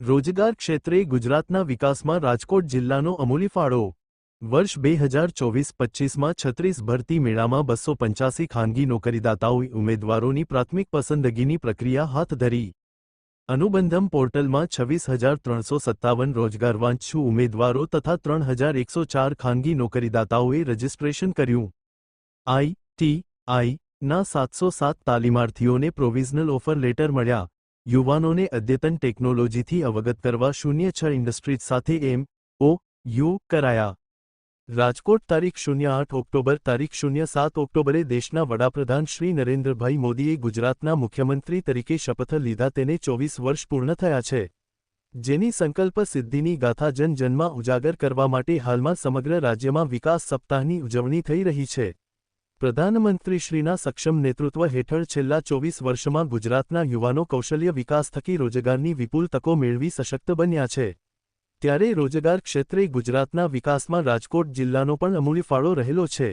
રોજગાર ક્ષેત્રે ગુજરાતના વિકાસમાં રાજકોટ જિલ્લાનો અમૂલી ફાળો. વર્ષ બે હજાર ચોવીસ પચ્ચીસમાં છત્રીસ ભરતી મેળામાં બસો પંચ્યાસી ખાનગી નોકરીદાતાઓએ ઉમેદવારોની પ્રાથમિક પસંદગીની પ્રક્રિયા હાથ ધરી. અનુબંધમ પોર્ટલમાં છવ્વીસ હજાર ત્રણસો સત્તાવન રોજગારવાંચ્છુ ઉમેદવારો તથા ત્રણ હજાર એકસો ચાર ખાનગી નોકરીદાતાઓએ રજીસ્ટ્રેશન કર્યું. આઈ ટી આઈ સાતસો સાત તાલીમાર્થીઓને પ્રોવિઝનલ ઓફર લેટર મળ્યા. યુવાનોને અદ્યતન ટેકનોલોજીથી અવગત કરવા શૂન્ય છ ઇન્ડસ્ટ્રીઝ સાથે એમ, ઓ, યુ કરાયા. રાજકોટ તારીખ શૂન્ય આઠ ઓક્ટોબર તારીખ શૂન્ય સાત ઓક્ટોબરે દેશના વડાપ્રધાન શ્રી નરેન્દ્રભાઈ મોદીએ ગુજરાતના મુખ્યમંત્રી તરીકે શપથ લીધા તેને ચોવીસ વર્ષ પૂર્ણ થયા છે. જેની સંકલ્પ સિદ્ધિની ગાથા જનજનમાં ઉજાગર કરવા માટે હાલમાં સમગ્ર રાજ્યમાં વિકાસ સપ્તાહની ઉજવણી થઈ રહી છે. પ્રધાનમંત્રીશ્રીના સક્ષમ નેતૃત્વ હેઠળ છેલ્લા ચોવીસ વર્ષમાં ગુજરાતના યુવાનો કૌશલ્ય વિકાસ થકી રોજગારની વિપુલ તકો મેળવી સશક્ત બન્યા છે. ત્યારે રોજગાર ક્ષેત્રે ગુજરાતના વિકાસમાં રાજકોટ જિલ્લાનો પણ અમૂલ્ય ફાળો રહેલો છે.